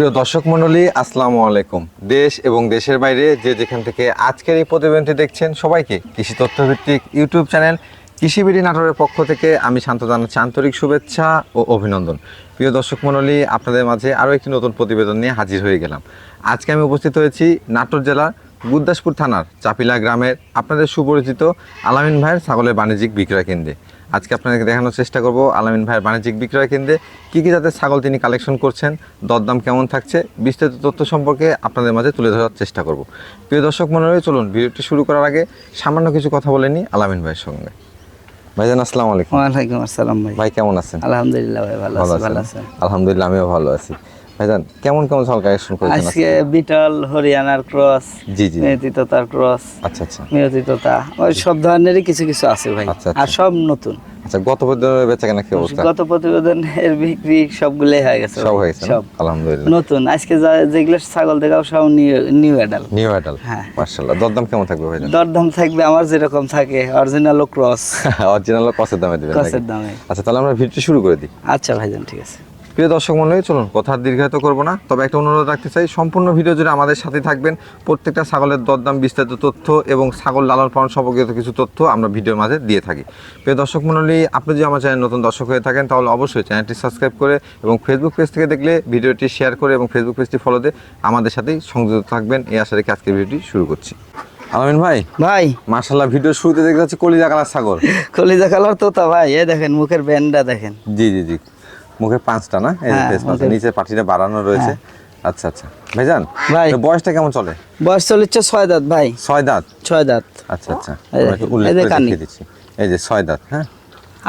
সুপ্রিয় দর্শক মণ্ডলী, আসসালামু আলাইকুম। দেশ এবং দেশের বাইরে যে যেখান থেকে আজকের এই প্রতিবেদনটি দেখছেন, সবাইকে কৃষি তথ্যভিত্তিক ইউটিউব চ্যানেল কৃষিবিড়ি নাটোরের পক্ষ থেকে আমি শান্ত জানাচ্ছি আন্তরিক শুভেচ্ছা ও অভিনন্দন। প্রিয় দর্শক মণ্ডলী, আপনাদের মাঝে আরও একটি নতুন প্রতিবেদন নিয়ে হাজির হয়ে গেলাম। আজকে আমি উপস্থিত হয়েছি নাটোর জেলার গুদ্দাসপুর থানার চাপিলা গ্রামের আপনাদের সুপরিচিত আলামিন ভাইয়ের ছাগলের বাণিজ্যিক বিক্রয় কেন্দ্রে। আজকে আপনাদেরকে দেখানোর চেষ্টা করব আলামিন ভাইয়ের বাণিজ্যিক বিক্রয় কেন্দ্রে কী কী জাতের ছাগল তিনি কালেকশন করছেন দরদাম কেমন থাকছে বিস্তারিত তথ্য সম্পর্কে আপনাদের মাঝে তুলে ধরার চেষ্টা করব। প্রিয় দর্শক মনে চলুন ভিডিওটি শুরু করার আগে সামান্য কিছু কথা বলে নিই আলামিন ভাইয়ের সঙ্গে। ভাইজান আসসালামু আলাইকুম। ওয়ালাইকুম আসসালাম ভাই। ভাই কেমন আছেন? আলহামদুলিল্লাহ ভাই ভালো আছি ভালো আছেন? আলহামদুলিল্লাহ আমিও ভালো আছি। ভাইজান কেমন কেমন ছাগল কালেকশন করেছেন আজকে বিটল হরিয়ানার ক্রস জি জি মেয়তিততার ক্রস আচ্ছা আচ্ছা। মেয়তিততা ওই সব ধরনেরই কিছু কিছু আছে ভাই। আচ্ছা, আচ্ছা। আর সব নতুন। আচ্ছা গত প্রতিদিনের বেচা কেনা কি অবস্থা? গত প্রতিবেদন এর বিক্রি সবগুলোই হয়ে গেছে সব ভাই, হয়ে গেছে সব। আলহামদুলিল্লাহ। নতুন। আজকে যেগুলো ছাগল দেখাও সব নিউ অ্যাডাল নিউ আইডাল হ্যাঁ। মার্শাল্লাহ দরদাম কেমন থাকবে ভাইজান? দরদাম থাকবে আমার যেরকম থাকে অরিজিনাল ক্রস অরিজিনাল কসের দামে দিবেন ক্রসের দামে। আচ্ছা তাহলে আমরা ভিডিওটি শুরু করে দিই। আচ্ছা ভাইজান ঠিক আছে। প্রিয় দর্শক মন্ডলী চলুন কথা দীর্ঘায়িত করব না। তবে একটা অনুরোধ রাখতে চাই সম্পূর্ণ ভিডিও জুড়ে আমাদের সাথে থাকবেন। প্রত্যেকটা ছাগলের দরদাম বিস্তারিত তথ্য এবং ছাগল লালন পালন সম্পর্কিত কিছু তথ্য আমরা ভিডিওর মাঝে দিয়ে থাকি। প্রিয় দর্শক মন্ডলী আপনি যদি আমার চ্যানেল নতুন দর্শক হয়ে থাকেন তাহলে অবশ্যই চ্যানেলটি সাবস্ক্রাইব করে এবং ফেসবুক পেজ থেকে দেখলে ভিডিওটি শেয়ার করে এবং ফেসবুক পেজটি ফলো দিয়ে আমাদের সাথেই সংযুক্ত থাকবেন। এই আশা রেখে আজকের ভিডিওটি শুরু করছি। আলামিন ভাই ভাই। মার্শাল্লাহ ভিডিও শুরুতে দেখতে যাচ্ছি কলিজা কালার ছাগল। কলিজা কালার তোতা ভাই এ দেখেন মুখের ব্যান্ডটা দেখেন। জি জি জি। মুখে পাঁচটা না? এই যে হ্যাঁ, পাঁচটা নিচে পাটিটা বাড়ানো রয়েছে। আচ্ছা আচ্ছা। ভাইজান ভাই। বয়সটা কেমন চলে? বয়স চলিচ্ছে ছয় দাঁত ভাই। ছয় দাঁত? ছয় দাঁত। আচ্ছা আচ্ছা। উল্লেখ যে করে দিচ্ছি। এই যে ছয় দাঁত হ্যাঁ?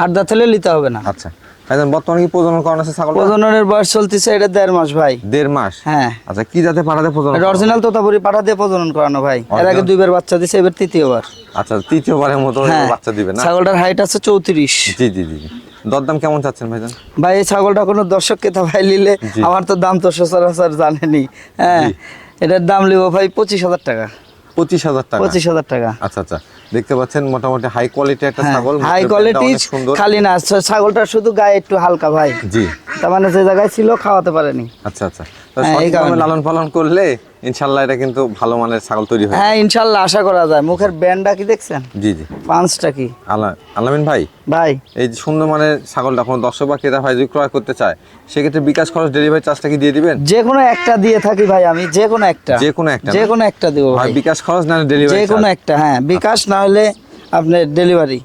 আট দাঁত হলে নিতে হবে না। আচ্ছা। ভাইজান বর্তমানে কি প্রজনন করানো আছে ছাগল প্রজননের বয়স চলতেছে এটা দেড় মাস ভাই। দেড় মাস? হ্যাঁ। আচ্ছা কি জাতে পাঠাতে প্রজনন? অরিজিনাল তোতাপুরি পাঠা দিয়ে প্রজনন করানো ভাই। এর আগে? দুইবার বাচ্চা দিছে এবার তৃতীয়বার। আচ্ছা তৃতীয়বারের মতো হ্যাঁ বাচ্চা দিবে না? ছাগলটার হাইট আছে চৌত্রিশ। জি জি জি। দরদাম কেমন চাচ্ছেন ভাইজান? ভাই এই ছাগলটা কোনো ভাই নিলে আমার তো দাম তো সচরাচর জানেনি। হ্যাঁ এটার দাম ভাই পঁচিশ হাজার টাকা। পঁচিশ হাজার টাকা? পঁচিশ হাজার টাকা। আচ্ছা আচ্ছা। দেখতে পাচ্ছেন মোটামুটি হাই কোয়ালিটি একটা ছাগল হাই কোয়ালিটি খালি না ছাগলটা শুধু গায়ে একটু হালকা ভাই। জি। তার মানে যে জায়গায় ছিল খাওয়াতে পারেনি। আচ্ছা আচ্ছা। হ্যাঁ। লালন পালন করলে ইনশাল্লাহ এটা কিন্তু ভালো মানের ছাগল তৈরি হয়। হ্যাঁ ইনশাল্লাহ আশা করা যায়। মুখের ব্যান্ডটা কি দেখছেন? জি জি। পাঁচটা কি? আলা আলামিন ভাই? ভাই। এই যে সুন্দর মানের ছাগলটা কোনো দর্শক বা ক্রেতা ভাই যদি ক্রয় করতে চায় সেক্ষেত্রে বিকাশ খরচ ডেলিভারি চার্জটা কি দিয়ে দিবেন? যে কোনো একটা দিয়ে থাকি ভাই আমি যে কোনো একটা। যে কোনো একটা? যে কোনো একটা দিব ভাই বিকাশ খরচ না ডেলিভারি যে কোনো একটা হ্যাঁ বিকাশ না হলে আপনার ডেলিভারি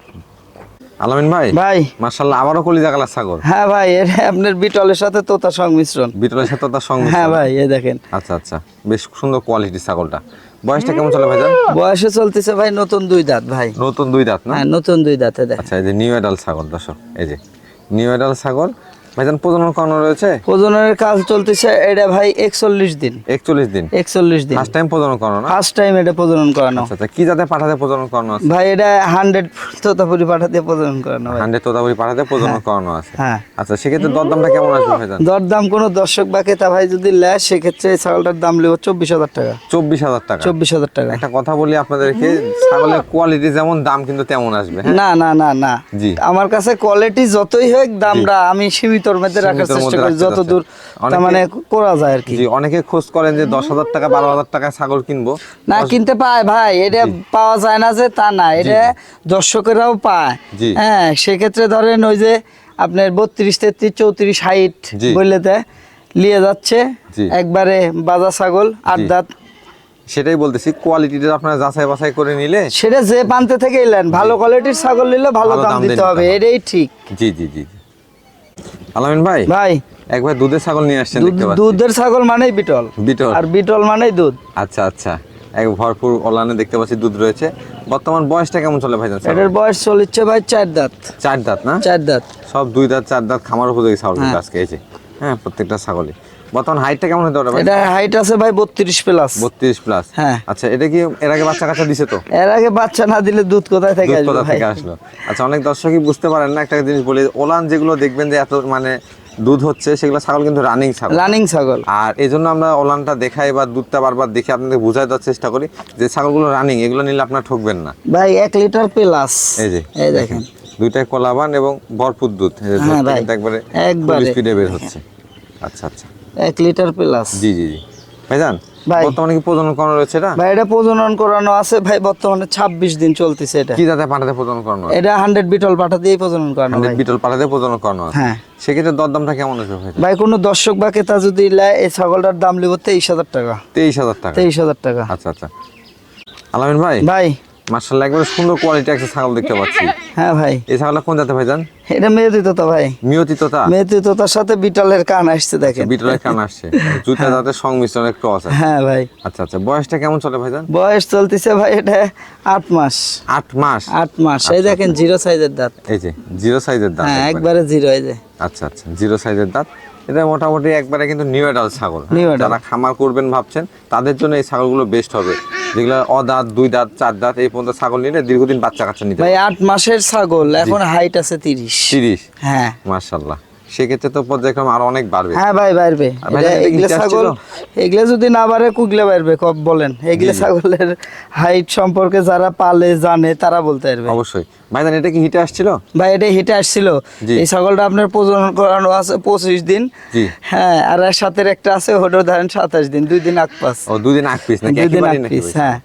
আলামিন ভাই? ভাই। মার্শাল্লাহ আবারও কলিজা কালার ছাগল। হ্যাঁ ভাই এর আপনার বিটলের সাথে তোতা সংমিশ্রণ। বিটলের সাথে তার সংমিশ্রণ। হ্যাঁ ভাই এই দেখেন। আচ্ছা আচ্ছা বেশ সুন্দর কোয়ালিটি ছাগলটা। বয়সটা কেমন চলে ভাইজান? বয়সে চলতেছে ভাই নতুন দুই দাঁত ভাই। নতুন দুই দাঁত না? হ্যাঁ নতুন দুই দাঁতে দেখ আচ্ছা এই যে নিউ এডাল ছাগল দর্শক এই যে নিউ এডাল ছাগল ভাইজান প্রজনন করানো রয়েছে? প্রজননের কাজ চলতেছে এটা ভাই একচল্লিশ দিন। একচল্লিশ দিন? একচল্লিশ দিন। ফার্স্ট টাইম প্রজনন করানো না? ফার্স্ট টাইম এটা প্রজনন করানো। আচ্ছা আচ্ছা কি জাতে পাঠাতে প্রজনন করানো আছে? ভাই এটা হান্ড্রেড তোতাপুরি পাঠা দিয়ে প্রজনন করানো ভাই হান্ড্রেড তোতাপুরি পাঠাতে প্রজনন করানো আছে। হ্যাঁ। আচ্ছা সেক্ষেত্রে দরদামটা কেমন আসবে ভাইজান? দরদাম কোনো দর্শক বা ক্রেতা ভাই যদি নেয় সেক্ষেত্রে ছাগলটার দাম চব্বিশ হাজার টাকা। চব্বিশ হাজার টাকা? চব্বিশ হাজার টাকা। একটা কথা বলি আপনাদেরকে ছাগলের কোয়ালিটি যেমন দাম কিন্তু তেমন আসবে হ্যাঁ? না না না না। জি। আমার কাছে কোয়ালিটি যতই হোক দামটা আমি সীমিতর মধ্যে রাখার চেষ্টা করি রাখতে যত দূর তার মানে করা যায় আর কি। অনেকে খোঁজ করেন যে দশ হাজার টাকা বারো হাজার টাকায় ছাগল কিনবো। না কিনতে পায় ভাই এটা পাওয়া যায় না যে তা না এটা দর্শকেরাও পায়। হ্যাঁ সেক্ষেত্রে ধরেন ওই যে আপনার বত্রিশ তেত্রিশ চৌত্রিশ হাইট বললে নিয়ে যাচ্ছে একবারে বাজা ছাগল আট দাঁত। সেটাই বলতেছি কোয়ালিটিটা আপনারা যাচাই বাছাই করে নিলে সেটা যে প্রান্তে থেকে এলেন ভালো কোয়ালিটির ছাগল নিলে ভালো দাম দিতে হবে। এটাই ঠিক। জি জি জি। আলামিন ভাই? ভাই। একবার দুধের ছাগল নিয়ে আসছেন দেখতে পাচ্ছি। দুধের ছাগল মানেই বিটল। বিটল। আর বিটল মানেই দুধ। আচ্ছা আচ্ছা। এক ভরপুর অলানে দেখতে পাচ্ছি দুধ রয়েছে। বর্তমান বয়সটা কেমন চলে ভাই? এটার বয়স চলেছে ভাই চার দাঁত। চার দাঁত না? চার দাঁত। সব দুই দাঁত চার দাঁত খামার উপযোগী ছাগল হ্যাঁ। আজকে এই যে। হ্যাঁ প্রত্যেকটা ছাগলই। বর্তমান হাইটটা কেমন হতে পারে ভাই? এটা হাইট আছে ভাই বত্রিশ প্লাস বত্রিশ প্লাস হ্যাঁ। আচ্ছা এটা কি এর আগে বাচ্চা কাচ্চা দিছে তো? এর আগে বাচ্চা না দিলে দুধ কোথায় থেকে আসবে কোথা থেকে আসলো আচ্ছা অনেক দর্শকই বুঝতে পারেন না একটা জিনিস বলি ওলান যেগুলো দেখবেন যে এত মানে দুধ হচ্ছে সেগুলো ছাগল কিন্তু রানিং ছাগল। রানিং ছাগল। আর এই জন্য আমরা ওলানটা দেখাই বা দুধটা বারবার দেখে আপনাদের বোঝাই দেওয়ার চেষ্টা করি যে ছাগলগুলো রানিং এগুলো নিলে আপনার ঠকবেন না। ভাই এক লিটার প্লাস এই যে এই দেখেন দুইটাই কলাবান এবং ভরপুর দুধ। হ্যাঁ একবারে একবারে। স্পিডে বের হচ্ছে। আচ্ছা আচ্ছা। এক লিটার প্লাস জি জি জি। ভাইজান ভাই। বর্তমানে কি প্রজনন করানো রয়েছে এটা? ভাই এটা প্রজনন করানো আছে ভাই বর্তমানে ছাব্বিশ দিন চলতেছে এটা। কি জাতে পাঠাতে প্রজনন করানো এটা হান্ড্রেড বিটল পাঠা দিয়ে প্রজনন করানো ভাই। বিটল পাঠাতে প্রজনন করানো আছে? হ্যাঁ। সেক্ষেত্রে দরদামটা কেমন আসবে ভাই? ভাই কোনো দর্শক বা ক্রেতা যদি নেয় এই ছাগলটার দাম লিব তেইশ হাজার টাকা। তেইশ হাজার টাকা। তেইশ হাজার টাকা। আচ্ছা আচ্ছা। আলামিন ভাই? ভাই। মার্শাল্লাহ একবারে সুন্দর কোয়ালিটি একটা ছাগল দেখতে পাচ্ছি। হ্যাঁ ভাই। এই ছাগলটা কোন জাতে ভাইজান? এটা মেয়েতি তোতা ভাই। মিয়তি তোতা? মেয়েতি তোতার সাথে বিটলের কান আসছে দেখেন। বিটলের কান আসছে। জুতা সংমিশ্রণের ক্রস আছে। হ্যাঁ ভাই। আচ্ছা আচ্ছা বয়সটা কেমন চলে ভাইজান? বয়স চলতেছে ভাই এটা আট মাস। আট মাস? আট মাস। এই দেখেন জিরো সাইজের দাঁত। এই যে জিরো সাইজের দাঁত হ্যাঁ একবারে। জিরো এই যে। আচ্ছা আচ্ছা জিরো সাইজের দাঁত। এটা মোটামুটি একবারে কিন্তু নিউ এডাল ছাগল। হ্যাঁ? যারা খামার করবেন ভাবছেন তাদের জন্য এই ছাগলগুলো বেস্ট হবে। যেগুলো অদাঁত দুই দাঁত চার দাঁত এই পর্যন্ত ছাগল নিলে দীর্ঘদিন বাচ্চা কাচ্চা নিতে ভাই আট মাসের ছাগল এখন হাইট আছে তিরিশ। তিরিশ? হ্যাঁ। মার্শাল্লাহ সেক্ষেত্রে তো পর্যায়ক্রমে আরও অনেক বাড়বে। হ্যাঁ ভাই বাড়বে। এগুলো ছাগল? এগুলো যদি না বাড়ে কুগলে বাড়বে কব বলেন। এগুলো ছাগলের হাইট সম্পর্কে যারা পালে জানে তারা বলতে পারবে। অবশ্যই। ভাইজান এটা কি হিটে আসছিল? ভাই এটা হিটে আসছিল। এই ছাগলটা আপনার প্রজনন করানো আছে পঁচিশ দিন। হ্যাঁ আর এর সাথে একটা আছে ওটাও ধরেন সাতাশ দিন দুই দিন আগ পাস। ও দুদিন আগ পিস নাকি? দুই দিন আগ পিস হ্যাঁ।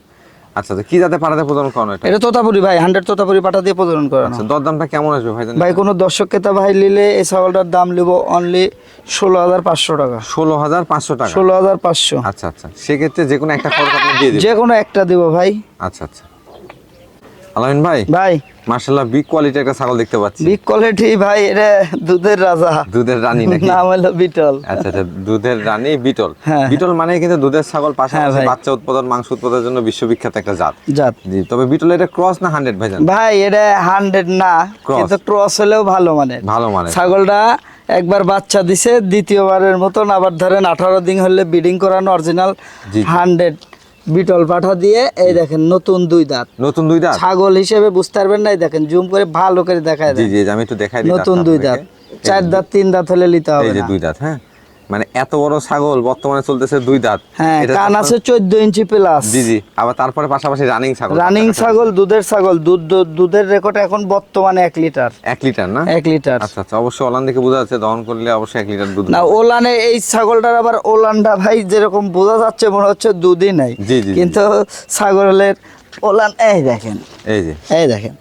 আচ্ছা কি পাঠাতে প্রদান করানো এটা? এটা তোতাপুরি ভাই হান্ড্রেড তোতাপুরি পাঠা দিয়ে প্রজনন করানো। আচ্ছা দরদামটা কেমন আসবে ভাই? ভাই কোনো দর্শক ক্রেতা ভাই নিলে এই ছাগলটার দাম নেব অনলি ষোলো হাজার পাঁচশো টাকা। ষোলো হাজার পাঁচশো টাকা? ষোলো হাজার পাঁচশো। আচ্ছা আচ্ছা সেক্ষেত্রে যে কোনো একটা খরচ আপনি দিয়ে দিবেন। যে কোনো একটা দিব ভাই। আচ্ছা আচ্ছা। আলামিন ভাই? ভাই। মার্শাল্লাহ বিগ কোয়ালিটি একটা ছাগল দেখতে পাচ্ছি। বিগ কোয়ালিটি ভাই এটা দুধের রাজা। দুধের রানী নাকি? নাম হলো বিটল। আচ্ছা আচ্ছা দুধের রানী বিটল। হ্যাঁ। বিটল মানে কিন্তু দুধের ছাগল পাশাপাশি বাচ্চা উৎপাদন মাংস উৎপাদনের জন্য বিশ্ববিখ্যাত একটা জাত। জাত। জি তবে বিটল এটা ক্রস না হান্ড্রেড ভাইজান? ভাই এটা হান্ড্রেড না। Cross। কিন্তু ক্রস হলেও ভালো মানে ভালো মানে ছাগলটা একবার বাচ্চা দিছে দ্বিতীয়বারের মতন আবার ধরেন আঠারো দিন হলে ব্রিডিং করানো অরিজিনাল হান্ড্রেড বিটল পাঠা দিয়ে এই দেখেন নতুন দুই দাঁত। নতুন দুই দাঁত? ছাগল হিসেবে বুঝতে পারবেন না দেখেন জুম করে ভালো করে দেখায় জি জি আমি একটু দেখাই দিই নতুন দুই দাঁত। চার দাঁত তিন দাঁত হলে নিতে হবে এই যে দুই দাঁত হ্যাঁ? মানে এত বড় ছাগল বর্তমানে চলতেছে দুই দাঁত। হ্যাঁ কান আছে চোদ্দ ইঞ্চি প্লাস জি জি আবার তারপরে পাশাপাশি রানিং ছাগল। রানিং ছাগল দুধের ছাগল দুধ দুধ- দুধের রেকর্ড এখন বর্তমানে এক লিটার এক লিটার না? এক লিটার আচ্ছা আচ্ছা অবশ্যই ওলান দেখে বোঝা যাচ্ছে দহন করলে অবশ্যই এক লিটার দুধ না ওলানে এই ছাগলটার আবার ওলানটা ভাই যেরকম বোঝা যাচ্ছে মনে হচ্ছে দুধই নাই। জি, জি। কিন্তু ছাগলের ওলান এই দেখেন। এই যে। এই দেখেন।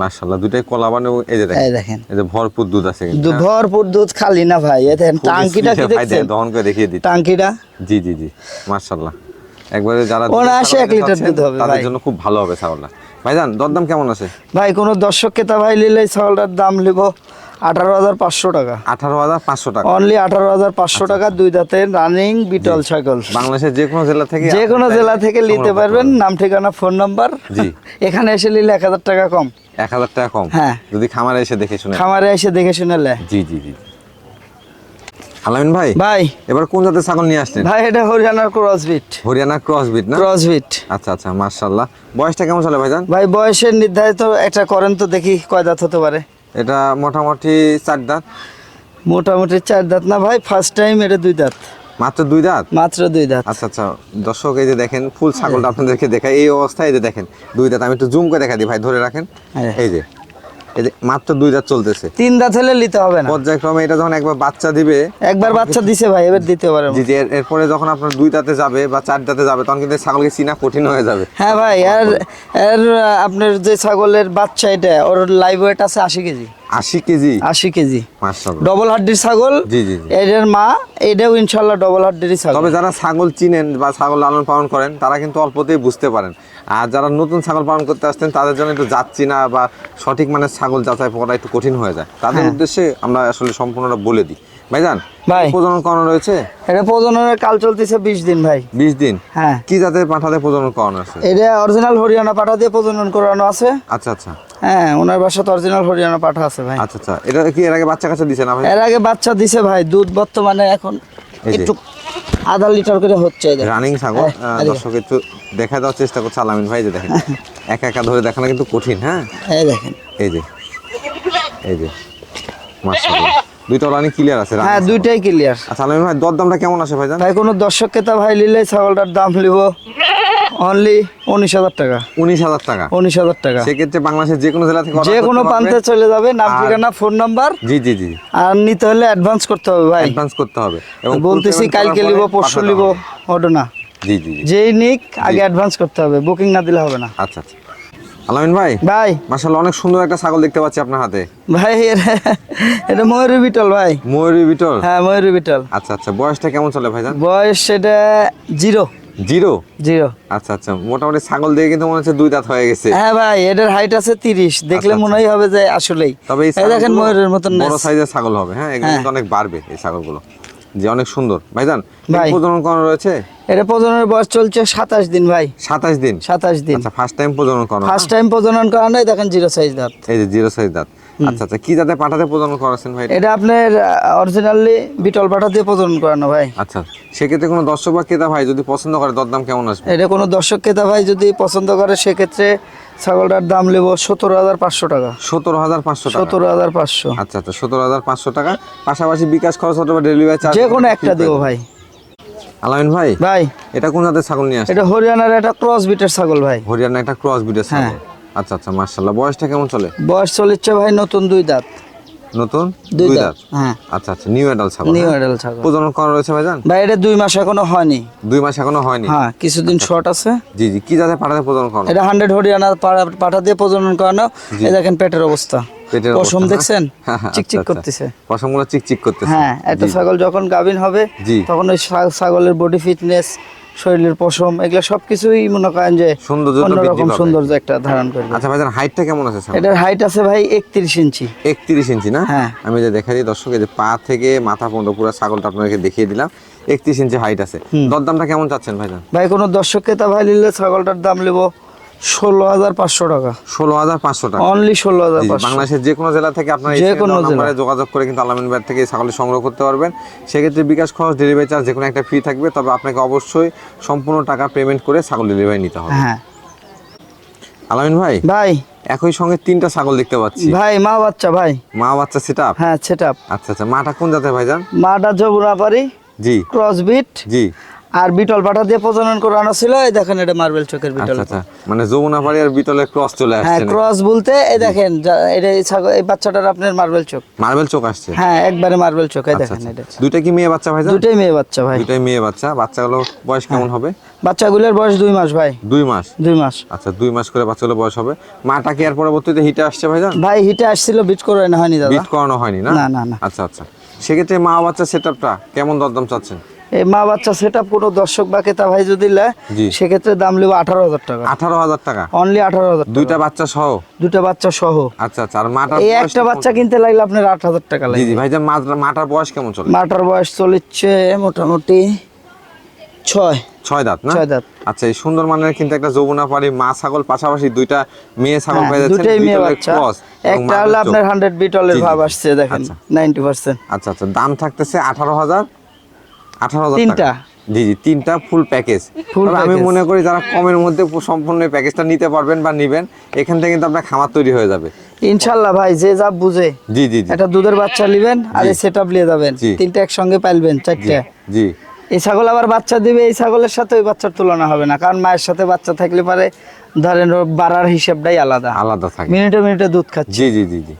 মাশাআল্লাহ দুটাই কলাবান এবং এই যে দেখেন এই যে ভরপুর দুধ আছে কিন্তু, হ্যাঁ? ভরপুর দুধ খালি না ভাই এই দেখেন টাঙ্কিটা কি দেখছেন? দহন করে দেখিয়ে দিই টাঙ্কিটা? জি জি জি মাশাআল্লাহ। একবারে যারা ওনার দুধের আসে ছাগল এক লিটার দুধ হবে তাদের জন্য খুব ভালো হবে ছাগলটা। ভাইজান দরদাম কেমন আছে? ভাই কোন দর্শক কেতা ভাই নিলে ছাগলটার দাম নিব। আঠারো হাজার পাঁচশো টাকা। আঠারো হাজার পাঁচশো টাকা। অনলি আঠারো হাজার পাঁচশো আচ্ছা, টাকা দুই রানিং বিটল ছাগল। বাংলাদেশের যে কোনো জেলা থেকে যে কোনো জেলা থেকে নিতে পারবেন। নাম ঠিকানা ফোন নাম্বার জি। এখানে এসে নিলে এক হাজার টাকা কম। এক হাজার টাকা কম? হ্যাঁ। যদি খামারে এসে দেখে শুনে। খামারে এসে দেখে শুনে লে। জি জি জি। আলামিন ভাই ভাই। এবার কোন জাতের ছাগল নিয়ে আসলেন? ভাই এটা হরিয়ানার হরিয়ানা ক্রস বিট না? আচ্ছা আচ্ছা মার্শাল্লাহ বয়সটা কেমন চলে ভাইজান? ভাই বয়সের নির্ধারিত একটা করেন তো দেখি কয় দাঁত হতে পারে। এটা মোটামুটি চার দাঁত? মোটামুটি চার দাঁত না ভাই ফার্স্ট টাইম এটা দুই দাঁত। মাত্র দুই দাঁত? মাত্র দুই দাঁত। আচ্ছা আচ্ছা। দর্শক এই যে দেখেন ফুল ছাগলটা আপনাদেরকে দেখাই। এই অবস্থায় এই যে দেখেন দুই দাঁত। আমি একটু জুম করে দেখা দিই ভাই ধরে রাখেন। এই যে মাত্র দুই দাঁত চলতেছে। তিন দাঁত হলে নিতে হবে না। পর্যায়ক্রমে এটা যখন একবার বাচ্চা দিবে একবার বাচ্চা দিছে ভাই এবার দিতে পারে জি এরপরে যখন আপনার দুই দাঁতে যাবে বা চার দাঁতে যাবে তখন কিন্তু ছাগলকে চিনা কঠিন হয়ে যাবে। হ্যাঁ ভাই আর এর আপনার যে ছাগলের বাচ্চা এটা ওর লাইভ ওয়েট আছে আশি কেজি। আশি কেজি? আশি কেজি। ডবল হাড্ডির ছাগল জি, জি। এটার মা এটাও ইনশাল্লাহ ডবল হাড্ডিরই ছাগল। তবে যারা ছাগল চিনেন বা ছাগল লালন পালন করেন তারা কিন্তু অল্পতেই বুঝতে পারেন। আর যারা নতুন ছাগল পালন করতে আসছেন তাদের জন্য একটু যাচ্ছি না বা সঠিক মানের ছাগল যাচাই করা একটু কঠিন হয়ে যায়। তাদের হ্যাঁ। উদ্দেশ্যে আমরা আসলে সম্পূর্ণটা বলে দিই। ভাইজান ভাই। প্রজনন করানো রয়েছে? এটা প্রজননের কাল চলতেছে বিশ দিন ভাই। বিশ দিন? হ্যাঁ। কি জাতের পাঠাতে প্রজনন করানো আছে? এটা অরিজিনাল হরিয়ানা পাঠা দিয়ে প্রজনন করানো আছে। আচ্ছা আচ্ছা। হ্যাঁ ওনার বাসাতে অরিজিনাল হরিয়ানা পাঠা আছে ভাই। আচ্ছা আচ্ছা। এটা কি এর আগে বাচ্চা কাচ্চা দিছে না ভাই? এর আগে বাচ্চা দিছে ভাই। দুধ বর্তমানে এখন একটু আধা লিটার করে হচ্ছে রানিং ছাগল হ্যাঁ। দর্শক একটু দেখা দেওয়ার চেষ্টা করছে আলামিন ভাই যে দেখেন। একা একা ধরে দেখানো কিন্তু কঠিন হ্যাঁ? এই দেখেন। এই যে এই যে মাশাআল্লাহ। দুইটা রানি ক্লিয়ার আছে হ্যাঁ দুইটাই ক্লিয়ার আচ্ছা আলামিন ভাই দর দামটা কেমন আছে ভাইজান ভাই কোনো দর্শককে তো ভাই নিলে ছাগলটার দাম নিব। অনলি উনিশ হাজার টাকা। উনিশ হাজার টাকা। উনিশ হাজার টাকা। সেক্ষেত্রে বাংলাদেশের যে কোনো জেলা থেকে যে কোনো প্রান্তে চলে যাবে নাম ঠিকানা ফোন নাম্বার। জি জি জি। আর নিতে হলে অ্যাডভান্স করতে হবে ভাই। অ্যাডভান্স করতে হবে। এবং বলতেছি কালকে নিব পরশু নিব। ওটা না। জি জি যেই নিক আগে অ্যাডভান্স করতে হবে বুকিং না দিলে হবে না। আচ্ছা আচ্ছা। আলামিন ভাই ভাই। মাশাআল্লাহ অনেক সুন্দর একটা ছাগল দেখতে পাচ্ছি আপনার হাতে। ভাই এটা ময়ূরী বিটল ভাই। ময়ূরী বিটল? হ্যাঁ ময়ূরী বিটল। আচ্ছা আচ্ছা বয়সটা কেমন চলে ভাইজান? বয়স সেটা জিরো। জিরো? জিরো। আচ্ছা আচ্ছা মোটামুটি ছাগল দিয়ে কিন্তু মনে হচ্ছে দুই দাঁত হয়ে গেছে। হ্যাঁ ভাই এটার হাইট আছে তিরিশ। দেখলে আচ্ছা, মনেই হবে যে আসলেই। তবে এই দেখেন ময়ূরের মতন বড় সাইজের ছাগল হবে হ্যাঁ? এগুলো হ্যাঁ। অনেক বাড়বে এই ছাগলগুলো। যে অনেক সুন্দর। ভাইজান ভাই। প্রজনন করানো রয়েছে? এটা প্রজননের বয়স চলছে সাতাশ দিন ভাই। সাতাশ দিন? সাতাশ দিন। আচ্ছা ফার্স্ট টাইম প্রজনন করানো ফার্স্ট টাইম প্রজনন করানো দেখেন জিরো সাইজ দাঁত। এই যে জিরো সাইজ দাঁত। আচ্ছা আচ্ছা কি জাতে পাঠাতে প্রজনন করাছেন ভাই এটা? আপনার অরিজিনালি বিটল পাঠা দিয়ে প্রজনন করানো ভাই। আচ্ছা সেক্ষেত্রে কোনো দর্শক বা ক্রেতা ভাই যদি পছন্দ করে দরদাম কেমন আসবে? এটা কোনো দর্শক ক্রেতা ভাই যদি পছন্দ করে সেক্ষেত্রে ছাগলটার দাম নেব সতেরো হাজার পাঁচশো টাকা। সতেরো হাজার পাঁচশো সতেরো হাজার পাঁচশো। আচ্ছা আচ্ছা সতেরো হাজার পাঁচশো টাকা। পাশাপাশি বিকাশ খরচ অথবা ডেলিভারি চার্জ যে কোনো একটা দেবো ভাই। আলামিন ভাই ভাই। এটা কোন জাতের ছাগল নিয়ে আসছে এটা হরিয়ানার একটা ক্রস বিটের ছাগল ভাই। হরিয়ানা একটা ক্রস বিডের ছাগল। হ্যাঁ। আচ্ছা আচ্ছা মার্শাল্লাহ বয়সটা কেমন চলে? বয়স চলেছে ভাই নতুন দুই দাঁত। নতুন? দুই দাঁত হ্যাঁ। আচ্ছা আচ্ছা নিউ অ্যাডাল ছাগল নিউ? মডেল ছাগল। প্রজনন করানো রয়েছে ভাইজান? ভাই এটা দুই মাস এখনও হয়নি। দুই মাস এখনও হয়নি? হ্যাঁ কিছুদিন শর্ট আছে। জি জি কি জাতে পাঠাতে প্রজনন করানো? এটা হান্ড্রেড হরিয়ানা পাঠা- দিয়ে প্রজনন করানো। এই দেখেন পেটের অবস্থা। পেটের পশম দেখছেন হ্যাঁ, চিকচিক আচ্ছা, আচ্ছা। করতেছে। পশমগুলো চিকচিক করতেছে। হ্যাঁ একটা ছাগল যখন গাভিন হবে। তখন ওই ছাগলের বডি ফিটনেস শরীরের পশম এগুলো সবকিছুই মনে করেন যে সৌন্দর্য অন্যরকম সৌন্দর্য একটা ধারণ করবে। আচ্ছা ভাইজান হাইটটা কেমন আছে এটার হাইট আছে ভাই একত্রিশ ইঞ্চি। একত্রিশ ইঞ্চি না? হ্যাঁ। আমি যে দেখা দিই দর্শক যে পা থেকে মাথা পর্যন্ত পুরো ছাগলটা আপনাকে দেখিয়ে দিলাম। একত্রিশ ইঞ্চি হাইট আছে। দরদামটা কেমন চাচ্ছেন ভাইজান? ভাই কোনো দর্শক তা ভাই নিলে ছাগলটার দাম নেব। ষোলো হাজার পাঁচশো টাকা। ষোলো হাজার পাঁচশো টাকা। অনলি ষোলো হাজার বাংলাদেশের যে কোনো জেলা থেকে আপনার যে কোনো নাম্বারে যোগাযোগ করে কিন্তু আলামিন থেকে এই সংগ্রহ করতে পারবেন। সেক্ষেত্রে বিকাশ খরচ ডেলিভারি চার্জ যে কোনো একটা ফি থাকবে তবে আপনাকে অবশ্যই সম্পূর্ণ টাকা পেমেন্ট করে ছাগল ডেলিভারি নিতে হবে। হ্যাঁ। আলামিন ভাই? ভাই। একই সঙ্গে তিনটা ছাগল দেখতে পাচ্ছি। ভাই মা বাচ্চা ভাই। মা বাচ্চা সেট হ্যাঁ সেট আচ্ছা আচ্ছা। মাটা কোন জাতের ভাইজান? মাটা যমুনা জি। ক্রস বিট জি। আর বিটল পাঠা দিয়ে প্রজনন করানো ছিল এই দেখেন এটা মার্বেল চোখের বিটল। আচ্ছা। আচ্ছা মানে যমুনা পাড়ি আর বিটলের ক্রস চলে আসছে হ্যাঁ ক্রস বলতে এই দেখেন এটা এই ছাগল এই বাচ্চাটার আপনার মার্বেল চোখ। মার্বেল চোখ আসছে? হ্যাঁ একবারে মার্বেল চোখ এই আচ্ছা দেখেন আচ্ছা। এটা। দুইটা কি মেয়ে বাচ্চা ভাইজান দুটোই মেয়ে বাচ্চা ভাই। দুইটাই মেয়ে বাচ্চা। বাচ্চাগুলো বয়স কেমন হবে? বাচ্চাগুলোর বয়স দুই মাস ভাই। দুই মাস? দুই মাস। আচ্ছা দুই মাস করে বাচ্চাগুলো বয়স হবে। মাটা কি আর পরবর্তীতে হিটে আসছে ভাইজান ভাই হিটে আসছিল বিট করে না হয়নি দাদা। বিট করানো হয়নি না? না, না। আচ্ছা আচ্ছা। সেক্ষেত্রে মা বাচ্চা সেটআপটা কেমন দরদাম চাচ্ছেন? মা বাচ্চা সেট আপ কোনো দর্শক বা ক্রেতা ভাই যদি নেয় সেক্ষেত্রে দাম নেব আঠারো হাজার টাকা। আঠারো হাজার টাকা? অনলি আঠারো হাজার দুইটা বাচ্চা সহ? দুটো বাচ্চা সহ। আচ্ছা আচ্ছা আর এই একটা বাচ্চা কিনতে লাগলে আপনার আট হাজার টাকা লাগবে জি ভাইজান মাটার- বয়স কেমন চলে মাটার বয়স চলেছে মোটামুটি ছয়। ছয় দাঁত না? ছয় দাঁত। আচ্ছা এই সুন্দর মানের কিন্তু একটা যমুনা পাড়ি মা ছাগল পাশাপাশি দুইটা মেয়ে ছাগল হ্যাঁ, পেয়ে যাচ্ছেন দুটোই মেয়ে বাচ্চা। একটা হলো আপনার হান্ড্রেড বিটলের জি, জি, ভাব আসছে দেখেন আচ্ছা। নাইনটি পার্সেন্ট আচ্ছা আচ্ছা দাম থাকতেছে আঠারো হাজার। আঠারো হাজার তিনটা। জি জি তিনটা ফুল প্যাকেজ আমি মনে করি যারা কমের মধ্যে সম্পূর্ণ প্যাকেজটা নিতে পারবেন বা নিবেন এখান থেকে কিন্তু আপনার খামার তৈরি হয়ে যাবে। ইনশাল্লাহ ভাই যে যা বুঝে। জি জি একটা দুধের বাচ্চা নেবেন আর এই নিয়ে যাবেন। তিনটা একসঙ্গে পাইলবেন চারটে। জি এই ছাগল আবার বাচ্চা দিবে এই ছাগলের সাথে ওই বাচ্চার তুলনা হবে না কারণ মায়ের সাথে বাচ্চা থাকলে পারে ধরেন বাড়ার হিসাবটাই আলাদা। আলাদা থাকে। মিনিটে মিনিটে দুধ খাচ্ছে। জি জি জি জি।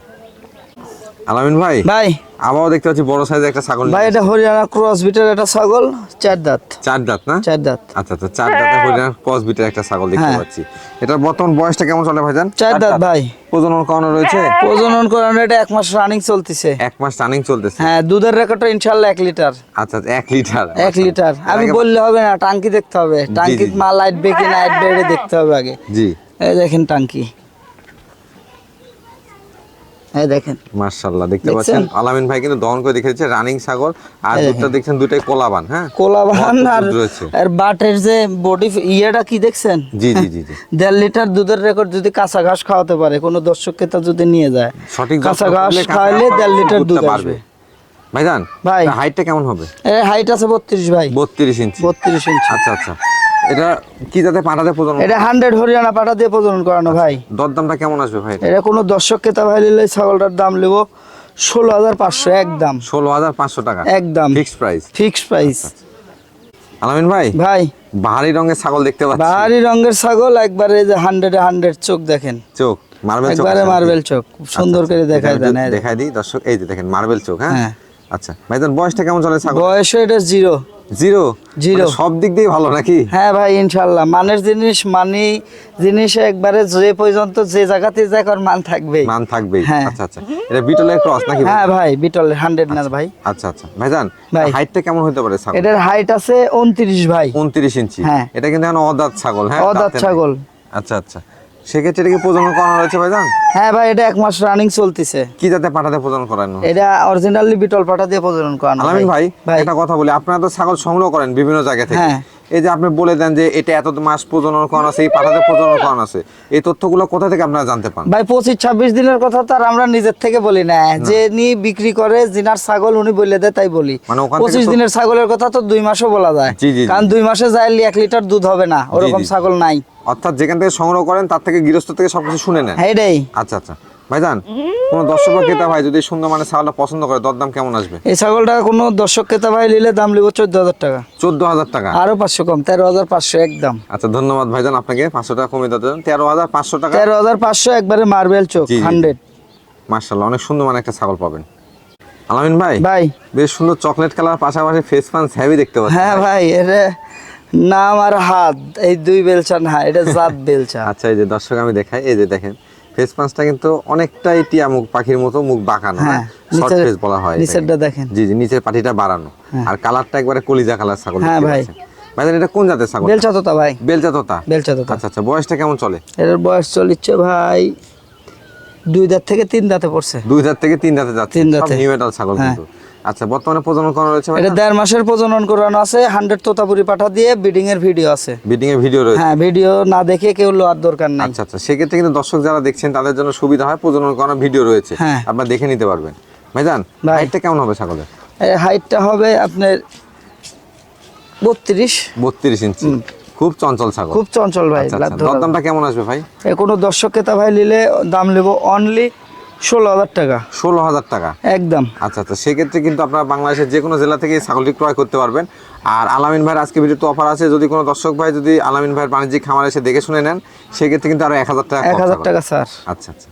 আলামিন ভাই? ভাই। আবারও দেখতে পাচ্ছি বড় সাইজের একটা ছাগল ভাই এটা হরিয়ানা ক্রস বিটের একটা ছাগল চার দাঁত। চার দাঁত না? চার দাঁত। আচ্ছা আচ্ছা চার দাঁতে হরিয়ানা ক্রস বিটের একটা ছাগল দেখতে হ্যাঁ। পাচ্ছি। এটার বর্তমান বয়সটা কেমন চলে ভাইজান? চার দাঁত ভাই। প্রজনন করানো রয়েছে? প্রজনন করানো এটা এক মাস রানিং চলতেছে। এক মাস রানিং চলতেছে। হ্যাঁ দুধের রেকর্ডটা ইনশাল্লাহ এক লিটার আচ্ছা আচ্ছা, এক লিটার এক লিটার আমি বললে হবে না টাঙ্কি দেখতে হবে। টাঙ্কি মাল লাইট বেকি না লাইট বেড়ে দেখতে হবে আগে। জি। এই দেখেন টাঙ্কি। দেখেন। দেখতে পাচ্ছেন? আলামিন ভাই কিন্তু দহন করে রানিং ছাগল আর দুধটা দেখছেন দুটাই কোলাবান হ্যাঁ? কোলাবান আর আর বাটের যে বডি ইয়েটা কি দেখছেন? জি জি জি দেড় লিটার দুধের রেকর্ড যদি কাঁচা ঘাস খাওয়াতে পারে কোনো দর্শক ক্রেতা যদি নিয়ে যায় সঠিক কাঁচা ঘাস খাওয়ালে দেড় লিটার দুধ। আসবে। ভাইজান ভাই। হাইটটা কেমন হবে? এর হাইট আছে বত্রিশ ভাই। বত্রিশ ইঞ্চি। বত্রিশ ইঞ্চি। আচ্ছা আচ্ছা। এটা কি যাতে পাঠাতে প্রজনন এটা হান্ড্রেড হরিয়ানা পাঠা দিয়ে প্রজনন করানো ভাই। দরদামটা কেমন আসবে ভাই এটা? কোনো দর্শক ক্রেতা ভাই নিলে ছাগলটার দাম নেব ষোলো হাজার পাঁচশো একদম ষোলো হাজার পাঁচশো টাকা। একদম ফিক্সড প্রাইস ফিক্সড প্রাইস আলামিন ভাই ভাই। বাহারি রঙের ছাগল দেখতে পাচ্ছি। বাহারি রঙের ছাগল একবারে যে হান্ড্রেডে হান্ড্রেড চোখ দেখেন। চোখ মার্বেল চোখ একবারে মার্বেল চোখ। সুন্দর আচ্ছা, করে আচ্ছা। দেখায় দেন দেখাই দিই। দর্শক এই যে দেখেন মার্বেল চোখ হ্যাঁ? হ্যাঁ। আচ্ছা ভাইজান বয়সটা কেমন চলে ছাগল? বয়স এটা জিরো। জিরো? জিরো। মানে সব দিক দিয়ে ভালো নাকি? হ্যাঁ ভাই ইনশাল্লাহ। মানের জিনিস মানি জিনিস একবারে যে পর্যন্ত যে জায়গাতে যাক ওর মান থাকবেই। মান থাকবেই। হ্যাঁ। আচ্ছা আচ্ছা। এটা বিটলের ক্রস নাকি হ্যাঁ ভাই বিটল হান্ড্রেড না ভাই। আচ্ছা আচ্ছা। ভাইজান ভাই। হাইটটা কেমন হতে পারে ছাগল? এটার হাইট আছে উনত্রিশ ভাই। উনত্রিশ ইঞ্চি। হ্যাঁ। এটা কিন্তু এখন অদাঁত ছাগল হ্যাঁ? অদাঁত। ছাগল। আচ্ছা আচ্ছা। সেক্ষেত্রে এটা কি প্রজনন করানো হয়েছে ভাইজান? হ্যাঁ ভাই এটা এক মাস রানিং চলতেছে। কি যাতে পাঠাতে প্রজনন করানো এটা অরিজিনালি বিটল পাটা দিয়ে প্রজনন করানো আলামিন ভাই ভাই। একটা কথা বলি আপনারা তো ছাগল সংগ্রহ করেন বিভিন্ন জায়গা থেকে। হ্যাঁ। এই যে আপনি বলে দেন যে এটা এত মাস প্রজনন করানো আছে এই পাঠাতে প্রজনন করানো আছে এই তথ্যগুলো কোথা থেকে আপনারা জানতে পান? ভাই পঁচিশ ছাব্বিশ দিনের কথা তো আর আমরা নিজের থেকে বলি না। যে নি বিক্রি করে জিনার ছাগল উনি বলে দেয় তাই বলি। মানে পঁচিশ দিনের ছাগলের কথা তো দুই মাসও বলা যায়। কারণ দুই মাসে যাইলে এক লিটার দুধ হবে না ওরকম ছাগল নাই। অর্থাৎ যেখান থেকে সংগ্রহ করেন তার থেকে গৃহস্থ থেকে সবকিছু শুনে নেন। হ্যাঁ এটাই। আচ্ছা আচ্ছা। ভাইজান কোন দর্শক বা ক্রেতা ভাই যদি সুন্দর মানে ছাগলটা পছন্দ করে দরদাম কেমন আসবে? এই ছাগলটা কোনো দর্শক ক্রেতা ভাই নিলে দাম লিব চোদ্দ হাজার টাকা। চোদ্দ হাজার টাকা? আরও পাঁচশো কম তেরো হাজার পাঁচশো একদম আচ্ছা ধন্যবাদ ভাইজান আপনাকে পাঁচশো টাকা কমিয়ে দিতে তেরো হাজার পাঁচশো টাকা? তেরো হাজার পাঁচশো একবারে মার্বেল চোখ। হান্ড্রেড। মার্শাল্লাহ অনেক সুন্দর মানে একটা ছাগল পাবেন। আলামিন ভাই ভাই। বেশ সুন্দর চকলেট কালার পাশাপাশি ফেস পান্স হেভি দেখতে পাচ্ছি। হ্যাঁ ভাই এটা নাম আর হাত এই দুই বেলচা না এটা জাত বেলচা আচ্ছা এই যে দর্শক আমি দেখাই এই যে দেখেন। ফেস পাঁচটা কিন্তু অনেকটাই টিয়া মুখ পাখির মতো মুখ বাঁকানো হ্যাঁ, শর্ট ফেস বলা হয় নিচেরটা দেখেন। জি জি নিচের পাটিটা বাড়ানো। আর কালারটা একবারে কলিজা কালার ছাগল হ্যাঁ, ভাই। ভাইজান এটা কোন জাতের ছাগল? বেলচা তোতা ভাই। বেলচা তোতা বেলচা তোতা আচ্ছা আচ্ছা বয়সটা কেমন চলে? এটার বয়স চলিচ্ছে ভাই। দুই দাঁত থেকে তিন দাঁতে পড়ছে। দুই দাঁত থেকে তিন দাঁতে যাচ্ছে। তিন দাঁতে। নিউ ছাগল হ্যাঁ। কিন্তু। আচ্ছা বর্তমানে প্রজনন করা রয়েছে এটা দেড় মাসের প্রজনন করানো আছে হান্ড্রেড তোতাপুরি পাঠা দিয়ে বিডিং এর ভিডিও আছে। বিডিং এর ভিডিও রয়েছে? হ্যাঁ ভিডিও না দেখে কেউ লোয়ার দরকার নাই। আচ্ছা আচ্ছা সেক্ষেত্রে কিন্তু দর্শক যারা দেখছেন তাদের জন্য সুবিধা হয় প্রজনন করানোর ভিডিও রয়েছে। হ্যাঁ। আপনারা দেখে নিতে পারবেন। ভাইজান হাইটটা কেমন হবে ছাগলের? হাইটটা হবে আপনার বত্রিশ। বত্রিশ ইঞ্চি। খুব চঞ্চল ছাগল। খুব চঞ্চল ভাই আচ্ছা আচ্ছা। দরদামটা কেমন আসবে ভাই? কোনো দর্শক ক্রেতা ভাই নিলে দাম নেব অনলি ষোলো হাজার টাকা। ষোলো হাজার টাকা। একদম। আচ্ছা আচ্ছা সেক্ষেত্রে কিন্তু আপনারা বাংলাদেশের যে কোনো জেলা থেকে ছাগলটি ক্রয় করতে পারবেন। আর আলামিন ভাইয়ের আজকে ভিডিওতে অফার আছে যদি কোনো দর্শক ভাই যদি আলামিন ভাইয়ের বাণিজ্যিক খামার এসে দেখে শুনে নেন সেক্ষেত্রে কিন্তু আরও এক হাজার টাকা এক হাজার টাকা স্যার। আচ্ছা আচ্ছা।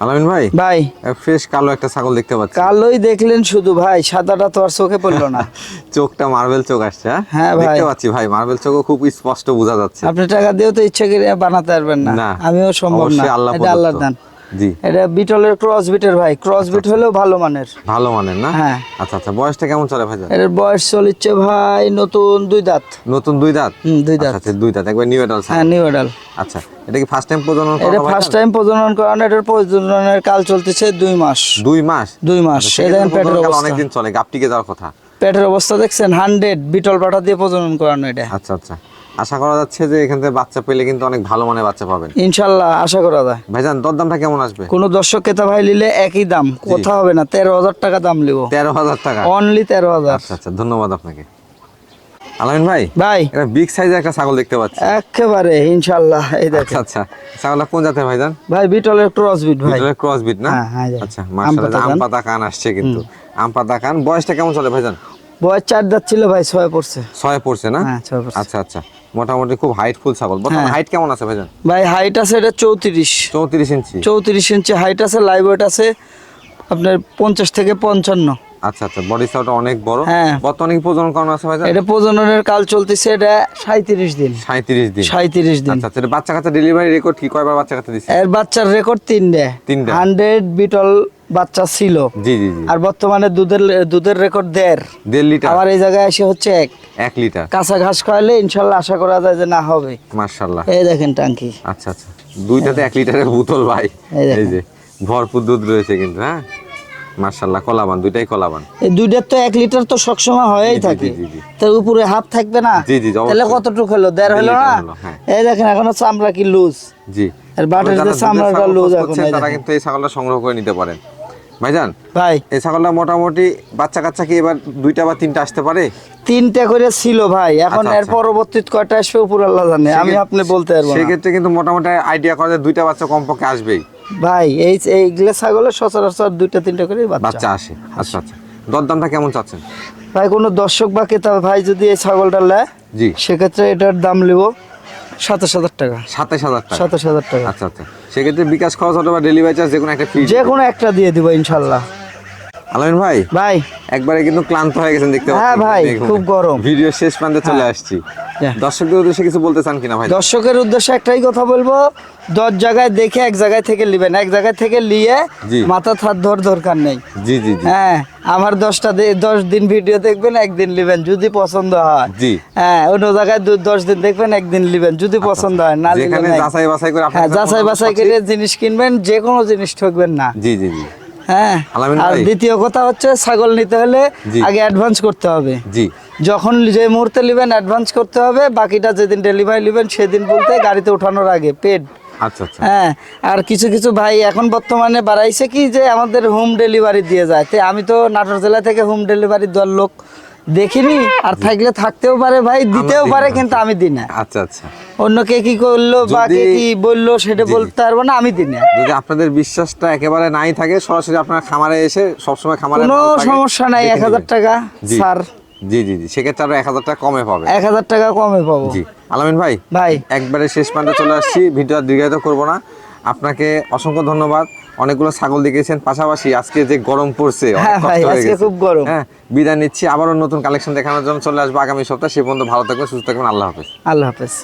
আলামিন ভাই ভাই। ফ্রেশ কালো একটা ছাগল দেখতে পাচ্ছি। কালোই দেখলেন শুধু ভাই। সাদাটা তো আর চোখে পড়ল না। চোখটা মার্বেল চোখ আসছে হ্যাঁ? হ্যাঁ, ভাই। দেখতে পাচ্ছি ভাই। মার্বেল চোখও খুব স্পষ্ট বোঝা যাচ্ছে। আপনি টাকা দিয়েও তো ইচ্ছা করে বানাতে পারবেন না। আমিও সম্ভব না। আল্লাহ এটা আল্লাহর দান। জি। এটা বিটলের ক্রস বিটের ভাই। ক্রস বিট হলেও ভালো মানের। ভালো মানের না? হ্যাঁ। আচ্ছা আচ্ছা। বয়সটা কেমন চলে ভাই এর বয়স চলিচ্ছে ভাই নতুন দুই দাঁত। নতুন দুই দাঁত? হুম, দুই দাঁত। আচ্ছা আচ্ছা, দুই দাঁত। একবার নিউ এডাল হ্যাঁ নিউ আচ্ছা এটা কি ফার্স্ট টাইম প্রজনন এটা করা ফার্স্ট টাইম প্রজনন করানো এটার প্রজননের কাল চলতেছে দুই মাস। দুই মাস? দুই মাস। আচ্ছা, দেখেন পেটের অবস্থা। অনেক দিন চলে গাপটিকে যাওয়ার কথা। পেটের অবস্থা দেখছেন হান্ড্রেড বিটল পাঠা দিয়ে প্রজনন করানো এটা। আচ্ছা আচ্ছা। আশা করা যাচ্ছে যে এখান থেকে বাচ্চা পেলে কিন্তু অনেক ভালো মানের বাচ্চা পাবেন। ইনশাল্লাহ আশা করা যায়। ভাইজান দরদামটা কেমন আসবে? কোনো দর্শক ক্রেতা ভাই নিলে একই দাম কথা হবে না তেরো হাজার টাকা দাম লিব তেরো হাজার টাকা। অনলি তেরো হাজার। আচ্ছা আচ্ছা ধন্যবাদ আপনাকে। আলামিন ভাই ভাই। এটা বিগ সাইজের একটা ছাগল দেখতে পাচ্ছি। একেবারে ইনশাল্লাহ এই দেখেন। আচ্ছা আচ্ছা ছাগলটা কোন জাতের ভাইজান? ভাই বিটলের ক্রস বিট ভাই। ক্রস বিট না? হ্যাঁ, হ্যাঁ, আচ্ছা মাশাআল্লাহ আম। পাতা কান আসছে কিন্তু। আম পাতা কান বয়সটা কেমন চলে ভাইজান? বয়স চার দাঁত ছিল ভাই ছয় পড়ছে। ছয় পড়ছে না? হ্যাঁ আচ্ছা আচ্ছা। মোটামুটি খুব হাইট ফুল ছাগল। বর্তমানে হ্যাঁ। হাইট কেমন আছে ভাইজান? ভাই হাইট আছে এটা চৌত্রিশ। চৌত্রিশ ইঞ্চি। চৌত্রিশ ইঞ্চি হাইট আছে লাইভ ওয়েট আছে আপনার পঞ্চাশ থেকে পঞ্চান্ন। আচ্ছা আচ্ছা বডি সাউটা অনেক বড়। হ্যাঁ। বর্তমানে কি প্রজনন করানো আছে ভাইজান? এটা প্রজননের কাল চলতেছে এটা সাঁত্রিশ দিন। সাঁত্রিশ দিন। সাঁত্রিশ দিন। আচ্ছা আচ্ছা এটা বাচ্চা কাচ্চা ডেলিভারি রেকর্ড কি কয়বার বাচ্চা কাচ্চা দিচ্ছে এর বাচ্চার রেকর্ড তিনটে। তিনটে। হান্ড্রেড বিটল বাচ্চা ছিল। জি জি জি। আর বর্তমানে দুধের দুধের রেকর্ড দেড়। দেড় লিটার। আবার এই জায়গায় এসে হচ্ছে এক। এক লিটার। কাঁচা ঘাস খাওয়ালে ইনশাল্লাহ আশা করা যায় যে না হবে। মার্শাল্লাহ এই দেখেন টাঙ্কি। আচ্ছা আচ্ছা। দুইটাতে এক লিটারের বোতল ভাই। এই যে ভরপুর দুধ রয়েছে কিন্তু হ্যাঁ? মার্শাল্লাহ কলাবান দুইটাই কলাবান। এই দুইটার তো এক লিটার তো সবসময় হয়েই থাকে। তার উপরে হাফ থাকবে না? জি, জি। তাহলে কতটুকু হলো? দেড় হলো না? হ্যাঁ। এই দেখেন এখনও চামড়া কি লুজ জি। আর বাটের যে চামড়াটা লুজ এখন তারা কিন্তু এই ছাগলটা সংগ্রহ করে নিতে পারেন। ভাইজান ভাই। এই ছাগলটা মোটামুটি বাচ্চা কাচ্চা কি এবার দুইটা বা তিনটা আসতে পারে? তিনটা করে ছিল ভাই এখন আচ্ছা, এর আচ্ছা। পরবর্তী কয়টা আসবে উপর আল্লাহ জানে আমি আপনি বলতে পারব সেক্ষেত্রে কিন্তু মোটামুটি আইডিয়া করা যায় দুইটা বাচ্চা কমপক্ষে আসবেই। ভাই এই এইগুলো ছাগলের সচরাচর দুইটা তিনটা করে বাচ্চা। বাচ্চা আসে। আচ্ছা আচ্ছা। দরদামটা কেমন চাচ্ছেন? ভাই কোনো দর্শক বা ক্রেতা ভাই যদি এই ছাগলটা নেয় জি। সেক্ষেত্রে এটার দাম নেব। সাতাশ হাজার টাকা। সাতাশ হাজার টাকা? সাতাশ হাজার টাকা। আচ্ছা আচ্ছা। সেক্ষেত্রে বিকাশ খরচ অথবা ডেলিভারি চার্জ যে কোনো একটা ফ্রি যে কোনো একটা দিয়ে দিব ইনশাল্লাহ। আলামিন ভাই? ভাই। একবারে কিন্তু ক্লান্ত হয়ে গেছেন দেখতে হ্যাঁ ভাই, খুব গরম। ভিডিও শেষ প্রান্তে চলে আসছি। হ্যাঁ। দর্শকদের উদ্দেশ্যে কিছু বলতে চান কিনা ভাই? দর্শকের উদ্দেশ্যে একটাই কথা বলব দশ জায়গায় দেখে এক জায়গায় থেকে নেবেন। এক জায়গায় থেকে নিয়ে মাথা থার ধর দরকার নেই। জি জি হ্যাঁ আমার দশটা দশ দিন ভিডিও দেখবেন একদিন নেবেন যদি পছন্দ হয়। জি। হ্যাঁ অন্য জায়গায় দশ দিন দেখবেন একদিন নেবেন যদি পছন্দ হয় না। যাচাই বাছাই করে হ্যাঁ যাচাই বাছাই করে জিনিস কিনবেন যে কোনো জিনিস ঠকবেন না। জি জি জি। হ্যাঁ। আর দ্বিতীয় কথা হচ্ছে ছাগল নিতে হলে আগে অ্যাডভান্স করতে হবে। জি। যখন যে মুহূর্তে নেবেন অ্যাডভান্স করতে হবে বাকিটা যেদিন ডেলিভারি নেবেন সেদিন বলতে গাড়িতে ওঠানোর আগে পেড আচ্ছা আচ্ছা। হ্যাঁ আর কিছু কিছু ভাই এখন বর্তমানে বাড়াইছে কি যে আমাদের হোম ডেলিভারি দিয়ে যায়। তো আমি তো নাটোর জেলা থেকে হোম ডেলিভারি দেওয়ার লোক দেখিনি আর থাকলে থাকতেও পারে ভাই দিতেও পারে কিন্তু আমি দিই না। আচ্ছা আচ্ছা। অন্য কে কি করল বা কে কি বলল সেটা। বলতে পারব না আমি দিই না। যদি আপনাদের বিশ্বাসটা একেবারে নাই থাকে সরাসরি আপনার খামারে এসে সবসময় খামারে কোনো সমস্যা নাই এক হাজার। টাকা জি। স্যার। জি জি জি সেক্ষেত্রে আরও এক হাজার টাকা কমে পাবে। এক হাজার টাকা কমে পাবো। জি। আলামিন ভাই ভাই। একবারে শেষ প্রান্তে চলে আসছি ভিডিও আর দীর্ঘায়িত করব না। আপনাকে অসংখ্য ধন্যবাদ। অনেকগুলো ছাগল দেখিয়েছেন। পাশাপাশি আজকে যে গরম পড়ছে হ্যাঁ আজকে খুব গরম। হ্যাঁ বিদায় নিচ্ছি। আবারও নতুন কালেকশন দেখানোর জন্য চলে আসব আগামী সপ্তাহে। সে পর্যন্ত ভালো থাকবেন সুস্থ থাকবেন। আল্লাহ হাফেজ। আল্লাহ হাফেজ।